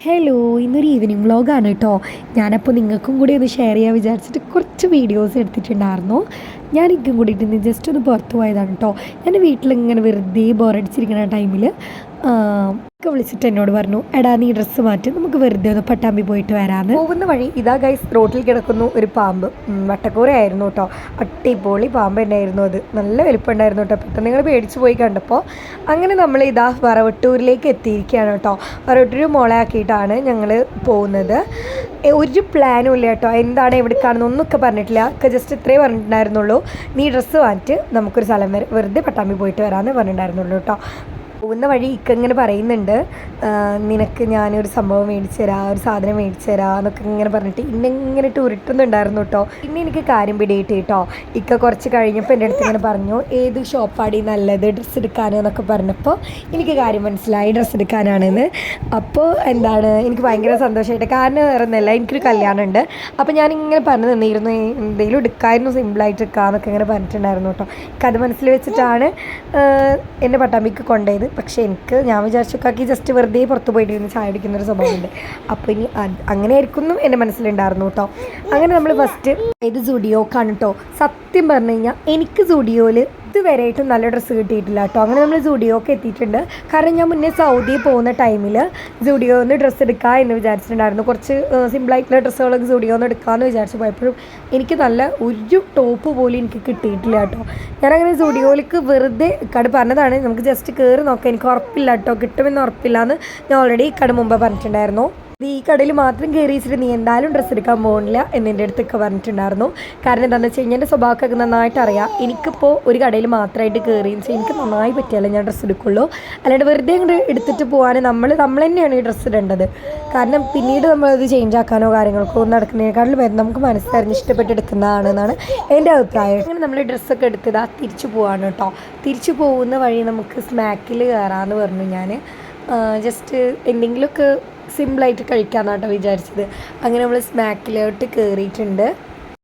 Hello ഇന്നൊരു evening വ്ളോഗാണ് കേട്ടോ ഞാനപ്പോൾ നിങ്ങൾക്കും കൂടി ഒന്ന് ഷെയർ ചെയ്യാൻ വിചാരിച്ചിട്ട് കുറച്ച് വീഡിയോസ് എടുത്തിട്ടുണ്ടായിരുന്നു. ഞാൻ ഇങ്ങനെ കൂടിയിട്ട് ഇന്ന് ജസ്റ്റ് ഒന്ന് പുറത്ത് പോയതാണ് കേട്ടോ ഞാൻ വീട്ടിലിങ്ങനെ വെറുതെ ബോറടിച്ചിരിക്കുന്ന ടൈമിൽ ഒക്കെ വിളിച്ചിട്ട് എന്നോട് പറഞ്ഞു എടാ നീ ഡ്രസ്സ് മാറ്റി. നമുക്ക് വെറുതെ ഒന്ന് പട്ടാമ്പി പോയിട്ട് വരാമെന്ന് പോകുന്ന വഴി ഇതാ ഗൈസ് റോട്ടിൽ കിടക്കുന്നു ഒരു പാമ്പ്. വട്ടക്കൂറയായിരുന്നു കേട്ടോ അട്ടിപ്പൊളി പാമ്പ് തന്നെയായിരുന്നു അത്. നല്ല വലിപ്പമുണ്ടായിരുന്നു കേട്ടോ പെട്ടെന്ന് നിങ്ങൾ പേടിച്ച് പോയി കണ്ടപ്പോൾ അങ്ങനെ നമ്മൾ ഇതാ വറവട്ടൂരിലേക്ക് എത്തിയിരിക്കുകയാണ് കേട്ടോ വറവട്ടൂർ മോളാക്കിയിട്ടാണ് ഞങ്ങൾ പോകുന്നത്. ഒരു പ്ലാനും ഇല്ല കേട്ടോ എന്താണ് എവിടേക്കാണെന്ന് ഒന്നൊക്കെ പറഞ്ഞിട്ടില്ല. ഒക്കെ ജസ്റ്റ് ഇത്രേ പറഞ്ഞിട്ടുണ്ടായിരുന്നുള്ളൂ. നീ ഡ്രസ്സ് വാങ്ങിയിട്ട് നമുക്കൊരു സ്ഥലം വെറുതെ പട്ടാമ്പി പോയിട്ട് വരാമെന്ന് പറഞ്ഞിട്ടുണ്ടായിരുന്നുള്ളൂ കേട്ടോ. പോകുന്ന വഴി ഇക്ക ഇങ്ങനെ പറയുന്നുണ്ട്. നിനക്ക് ഞാനൊരു സംഭവം മേടിച്ചു തരാം ഒരു സാധനം മേടിച്ചു തരാം എന്നൊക്കെ ഇങ്ങനെ പറഞ്ഞിട്ട് ഇന്നെ ഇങ്ങനെ ഇട്ട് ഉരുട്ടുന്നുണ്ടായിരുന്നു കേട്ടോ പിന്നെ എനിക്ക് കാര്യം പിടിയിട്ട് കേട്ടോ ഇക്ക കുറച്ച് കഴിഞ്ഞപ്പോൾ എന്റെ അടുത്ത് ഇങ്ങനെ പറഞ്ഞു ഏത് ഷോപ്പാടി നല്ലത് ഡ്രസ്സ് എടുക്കാൻ എന്നൊക്കെ പറഞ്ഞപ്പോൾ എനിക്ക് കാര്യം മനസ്സിലായി ഡ്രസ്സ് എടുക്കാനാണെന്ന്. അപ്പോൾ എന്താണ് എനിക്ക് ഭയങ്കര സന്തോഷമായിട്ട് കാരണം വേറെ ഒന്നുമല്ല എനിക്കൊരു കല്യാണം ഉണ്ട് അപ്പോൾ ഞാൻ ഇങ്ങനെ പറഞ്ഞു തന്നിരുന്നു "ഏ, എന്തെങ്കിലും എടുക്കായിരുന്നു സിമ്പിളായിട്ട് എടുക്കാമെന്നൊക്കെ ഇങ്ങനെ പറഞ്ഞിട്ടുണ്ടായിരുന്നു കേട്ടോ എനിക്കത് അത് മനസ്സിൽ വെച്ചിട്ടാണ് എന്നെ പട്ടാമ്പിക്ക് കൊണ്ടുപോയത്. പക്ഷേ എനിക്ക് ഞാൻ വിചാരിച്ചു കാക്കി ജസ്റ്റ് വെറുതെ പുറത്ത് പോയിട്ട് ഇരുന്ന് ചായ അടിക്കുന്ന ഒരു സ്വഭാവമുണ്ട്. അപ്പോൾ ഇനി അങ്ങനെ ആയിരിക്കും എന്നും എന്റെ മനസ്സിലുണ്ടായിരുന്നു കേട്ടോ അങ്ങനെ നമ്മൾ ഫസ്റ്റ് ഇത് സുഡിയോക്കാണ് കേട്ടോ സത്യം പറഞ്ഞു കഴിഞ്ഞാൽ എനിക്ക് സുഡിയോയിൽ ഇതുവരെയായിട്ടും നല്ല ഡ്രസ്സ് കിട്ടിയിട്ടില്ല കേട്ടോ അങ്ങനെ നമ്മൾ സുഡിയോക്ക് എത്തിയിട്ടുണ്ട്. കാരണം ഞാൻ മുന്നേ സൗദി പോകുന്ന ടൈമിൽ സുഡിയോന്ന് ഡ്രസ്സ് എടുക്കുക എന്ന് വിചാരിച്ചിട്ടുണ്ടായിരുന്നു. കുറച്ച് സിമ്പിളായിട്ടുള്ള ഡ്രസ്സുകളൊക്കെ സുഡിയോന്ന് എടുക്കാമെന്ന് വിചാരിച്ചു പോയപ്പോഴും എനിക്ക് നല്ല ഒരു ടോപ്പ് പോലും എനിക്ക് കിട്ടിയിട്ടില്ല കേട്ടോ ഞാനങ്ങനെ സുഡിയോയിലേക്ക് വെറുതെ കട പറഞ്ഞതാണ്. നമുക്ക് ജസ്റ്റ് കയറി നോക്കാം. എനിക്ക് ഉറപ്പില്ല കേട്ടോ കിട്ടുമെന്ന് ഉറപ്പില്ല എന്ന് ഞാൻ ഓൾറെഡി കട മുമ്പ് പറഞ്ഞിട്ടുണ്ടായിരുന്നു. ഇത് ഈ കടയിൽ മാത്രം കയറി വെച്ചിട്ട് നീ എന്തായാലും ഡ്രസ്സ് എടുക്കാൻ പോകുന്നില്ല എന്ന് എന്റെ അടുത്തൊക്കെ പറഞ്ഞിട്ടുണ്ടായിരുന്നു. കാരണം എന്താണെന്ന് വെച്ച് കഴിഞ്ഞാൽ എന്റെ സ്വഭാവമൊക്കെ നന്നായിട്ട് അറിയാം. എനിക്കിപ്പോൾ ഒരു കടയിൽ മാത്രമായിട്ട് കയറി വെച്ചാൽ എനിക്ക് നന്നായി പറ്റിയാലേ ഞാൻ ഡ്രസ്സ് എടുക്കുള്ളൂ. അല്ലാണ്ട് വെറുതെ അങ്ങോട്ട് എടുത്തിട്ട് പോകാൻ നമ്മൾ നമ്മൾ തന്നെയാണ് ഈ ഡ്രസ്സ് ഇടേണ്ടത്. കാരണം പിന്നീട് നമ്മളത് ചേഞ്ച് ആക്കാനോ കാര്യങ്ങൾക്കോ ഒന്നും നടക്കുന്നതിനേക്കാളും വരും നമുക്ക് മനസ്സറിഞ്ഞ് ഇഷ്ടപ്പെട്ട് എടുക്കുന്നതാണെന്നാണ് എന്റെ അഭിപ്രായം. അങ്ങനെ നമ്മൾ ഡ്രസ്സൊക്കെ എടുത്തതാ തിരിച്ചു പോവാണ് കേട്ടോ. തിരിച്ചു പോകുന്ന വഴി നമുക്ക് സ്മാക്കിൽ കയറാമെന്ന് പറഞ്ഞു ഞാൻ ജസ്റ്റ് എന്തെങ്കിലുമൊക്കെ സിമ്പിളായിട്ട് കഴിക്കാമെന്നാട്ടോ വിചാരിച്ചത്. അങ്ങനെ നമ്മൾ സ്മാക്കിലോട്ട് കയറിയിട്ടുണ്ട്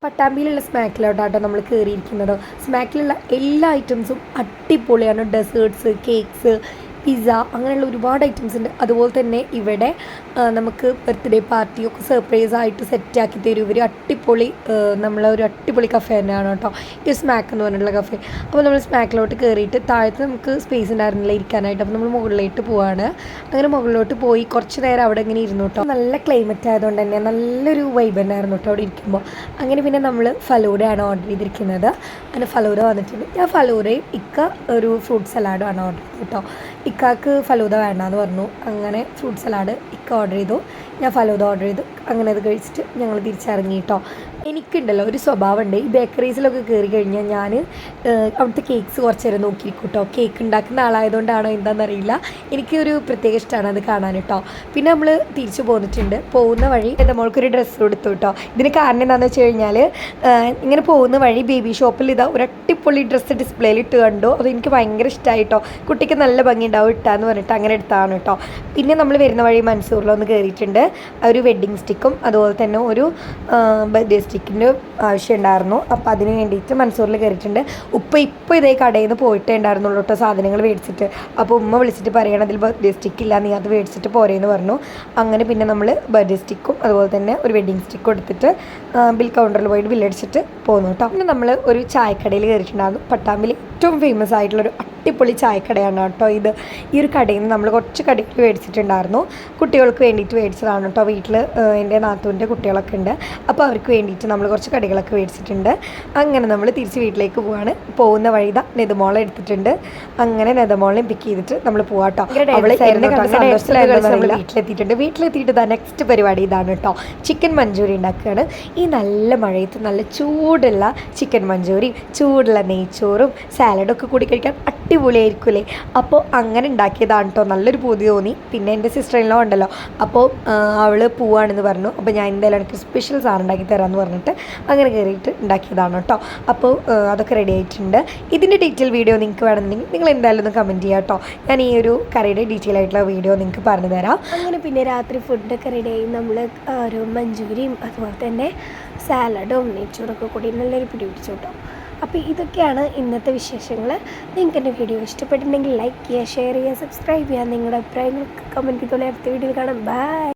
പട്ടാമ്പിയിലുള്ള സ്മാക്കിലോട്ടാട്ടോ നമ്മൾ കയറിയിരിക്കുന്നത് സ്മാക്കിലുള്ള എല്ലാ ഐറ്റംസും അടിപൊളിയാണ്. ഡെസേർട്ട്സ് കേക്ക്സ് പിസ്സ അങ്ങനെയുള്ള ഒരുപാട് ഐറ്റംസ് ഉണ്ട്. അതുപോലെ തന്നെ ഇവിടെ നമുക്ക് ബർത്ത്ഡേ പാർട്ടിയൊക്കെ സർപ്രൈസ് ആയിട്ട് സെറ്റാക്കി തരും. ഇവർ അടിപൊളി ആ, നമ്മളെ ഒരു അടിപൊളി കഫേ തന്നെയാണ് കേട്ടോ. ഈ സ്മാക്ക് എന്ന് പറഞ്ഞിട്ടുള്ള കഫേ അപ്പോൾ നമ്മൾ സ്മാക്കിലോട്ട് കയറിയിട്ട് താഴത്ത് നമുക്ക് സ്പേസ് ഉണ്ടായിരുന്നില്ല ഇരിക്കാനായിട്ട്. അപ്പോൾ നമ്മൾ മുകളിലോട്ട് പോവാണ്. അങ്ങനെ മുകളിലോട്ട് പോയി കുറച്ച് നേരം അവിടെ ഇങ്ങനെ ഇരുന്നു കേട്ടോ. നല്ല ക്ലൈമറ്റ് ആയതുകൊണ്ട് തന്നെ നല്ലൊരു വൈബ് ഉണ്ടായിരുന്നു കേട്ടോ അവിടെ ഇരിക്കുമ്പോൾ അങ്ങനെ പിന്നെ നമ്മൾ ഫലൂഡയാണ് ഓർഡർ ചെയ്തിരിക്കുന്നത്. അങ്ങനെ ഫലൂര വന്നിട്ടുണ്ട്. ഞാൻ ഫലൂരയും ഇക്ക ഒരു ഫ്രൂട്ട് സലാഡും ആണ് ഓർഡർ ചെയ്തത് കേട്ടോ. ഇക്കാക്ക് ഫലൂദ വേണ്ടാന്ന് പറഞ്ഞു. അങ്ങനെ ഫ്രൂട്ട് സലാഡ് ഇക്ക ഓർഡർ ചെയ്തു. ഞാൻ ഫലൂദ ഓർഡർ ചെയ്തു. അങ്ങനെ അത് കഴിച്ചിട്ട് ഞങ്ങൾ തിരിച്ചിറങ്ങി കേട്ടോ എനിക്കുണ്ടല്ലോ ഒരു സ്വഭാവമുണ്ട്. ഈ ബേക്കറീസിലൊക്കെ കയറി കഴിഞ്ഞാൽ ഞാൻ അവിടുത്തെ കേക്ക്സ് കുറച്ച് നേരം നോക്കിയിരിക്കും കേട്ടോ കേക്ക് ഉണ്ടാക്കുന്ന ആളായതുകൊണ്ടാണോ എന്താണെന്നറിയില്ല എനിക്കൊരു പ്രത്യേക ഇഷ്ടമാണ് അത് കാണാൻ കേട്ടോ പിന്നെ നമ്മൾ തിരിച്ചു പോന്നിട്ടുണ്ട്. പോകുന്ന വഴി എന്റെ മോൾക്കൊരു ഡ്രസ്സ് കൊടുത്തു കേട്ടോ ഇതിന് കാരണം എന്താണെന്ന് വെച്ച് കഴിഞ്ഞാൽ ഇങ്ങനെ പോകുന്ന വഴി ബേബി ഷോപ്പിൽ ഇതാ ഒരു അടിപൊളി ഡ്രസ്സ് ഡിസ്പ്ലേയിൽ ഇട്ട് കണ്ടു. അത് എനിക്ക് ഭയങ്കര ഇഷ്ടമായി കേട്ടോ കുട്ടിക്ക് നല്ല ഭംഗി ഉണ്ടാവും ഇട്ടാന്ന് പറഞ്ഞിട്ട് അങ്ങനെ എടുത്താണ് കേട്ടോ പിന്നെ നമ്മൾ വരുന്ന വഴി മൻസൂറിലൊന്ന് കയറിയിട്ടുണ്ട് ഒരു വെഡ്ഡിങ് സ്റ്റിക്കും അതുപോലെ തന്നെ ഒരു ബർത്ത്ഡേ സ്റ്റിക്കിന്റെ ആവശ്യം ഉണ്ടായിരുന്നു അപ്പോൾ അതിന് വേണ്ടിയിട്ട് മൻസൂറിൽ കയറിയിട്ടുണ്ട്. ഉപ്പ ഇപ്പോൾ ഇതേ കടയിൽ നിന്ന് പോയിട്ടേ ഉണ്ടായിരുന്നുള്ളൂ കേട്ടോ സാധനങ്ങൾ മേടിച്ചിട്ട്. അപ്പോൾ ഉമ്മ വിളിച്ചിട്ട് പറയണം അതിൽ ബർത്ത്ഡേ സ്റ്റിക്ക് ഇല്ല നീ അത് മേടിച്ചിട്ട് പോരേന്ന് പറഞ്ഞു. അങ്ങനെ പിന്നെ നമ്മൾ ബർത്ത്ഡേ സ്റ്റിക്കും അതുപോലെ തന്നെ ഒരു വെഡ്ഡിങ് സ്റ്റിക്കും എടുത്തിട്ട് ബിൽ കൗണ്ടറിൽ പോയിട്ട് ബില്ലടിച്ചിട്ട് പോന്നു കേട്ടോ. പിന്നെ നമ്മൾ ഒരു ചായക്കടയിൽ കയറിയിട്ടുണ്ടായിരുന്നു. പട്ടാമ്പിൽ ഏറ്റവും ഫേമസ് ആയിട്ടുള്ളൊരു അടിപൊളി ചായക്കടയാണ് കേട്ടോ ഇത്. ഈ ഒരു കടയിൽ നിന്ന് നമ്മൾ കുറച്ച് കടയിൽ മേടിച്ചിട്ടുണ്ടായിരുന്നു. കുട്ടികൾക്ക് വേണ്ടിയിട്ട് മേടിച്ചതാണ് കേട്ടോ വീട്ടിൽ എന്റെ നാത്തൂന്റെ കുട്ടികളൊക്കെ ഉണ്ട്. അപ്പോൾ അവർക്ക് വേണ്ടിയിട്ട് നമ്മൾ കുറച്ച് കടികളൊക്കെ മേടിച്ചിട്ടുണ്ട്. അങ്ങനെ നമ്മൾ തിരിച്ച് വീട്ടിലേക്ക് പോവാണ്. പോകുന്ന വഴി ഇതാ നെതുമോളെ എടുത്തിട്ടുണ്ട്. അങ്ങനെ നെതുമോളെയും പിക്ക് ചെയ്തിട്ട് നമ്മൾ പോവാട്ടോ നമ്മൾ വീട്ടിലെത്തിയിട്ടുണ്ട്. വീട്ടിലെത്തിയിട്ട് ഇതാ നെക്സ്റ്റ് പരിപാടി ഇതാണ് കേട്ടോ. ചിക്കൻ മഞ്ചൂരി ഉണ്ടാക്കുകയാണ്. ഈ നല്ല മഴയത്ത് നല്ല ചൂടുള്ള ചിക്കൻ മഞ്ചൂരി ചൂടുള്ള നെയ്ച്ചോറും സാലഡൊക്കെ കൂടി കഴിക്കാൻ അടിപൊളിയായിരിക്കുമല്ലേ? അപ്പോൾ അങ്ങനെ ഉണ്ടാക്കിയതാണ് കേട്ടോ നല്ലൊരു പൂതി തോന്നി. പിന്നെ എന്റെ സിസ്റ്റർ എല്ലാം ഉണ്ടല്ലോ. അപ്പോൾ അവൾ പോവാണെന്ന് പറഞ്ഞു. അപ്പോൾ ഞാൻ എന്തായാലും എനിക്ക് സ്പെഷ്യൽ സാധനം ഉണ്ടാക്കി തരാമെന്ന് പറഞ്ഞിട്ട് അങ്ങനെ കയറിയിട്ട് ഉണ്ടാക്കിയതാണ് കേട്ടോ അപ്പോൾ അതൊക്കെ റെഡി ആയിട്ടുണ്ട്. ഇതിന്റെ ഡീറ്റെയിൽ വീഡിയോ നിങ്ങൾക്ക് വേണമെന്നുണ്ടെങ്കിൽ നിങ്ങൾ എന്തായാലും ഒന്ന് കമന്റ് ചെയ്യാം കേട്ടോ ഞാൻ ഈ ഒരു കറിയുടെ ഡീറ്റെയിൽ ആയിട്ടുള്ള വീഡിയോ നിങ്ങൾക്ക് പറഞ്ഞു തരാം. അങ്ങനെ പിന്നെ രാത്രി ഫുഡൊക്കെ റെഡി ആയി. നമ്മൾ ഒരു മഞ്ചൂരിയും അതുപോലെ തന്നെ സാലഡും നെയ്ച്ചോറൊക്കെ കൂടി നല്ലൊരു പിടി പിടിച്ചു കേട്ടോ അപ്പോൾ ഇതൊക്കെയാണ് ഇന്നത്തെ വിശേഷങ്ങൾ. നിങ്ങൾക്ക് എന്റെ വീഡിയോ ഇഷ്ടപ്പെട്ടിട്ടുണ്ടെങ്കിൽ ലൈക്ക് ചെയ്യുക ഷെയർ ചെയ്യുക സബ്സ്ക്രൈബ് ചെയ്യുക. നിങ്ങളുടെ അഭിപ്രായങ്ങൾക്ക് കമന്റ് ചെയ്തോളെ അടുത്ത വീഡിയോയിൽ കാണാം. ബൈ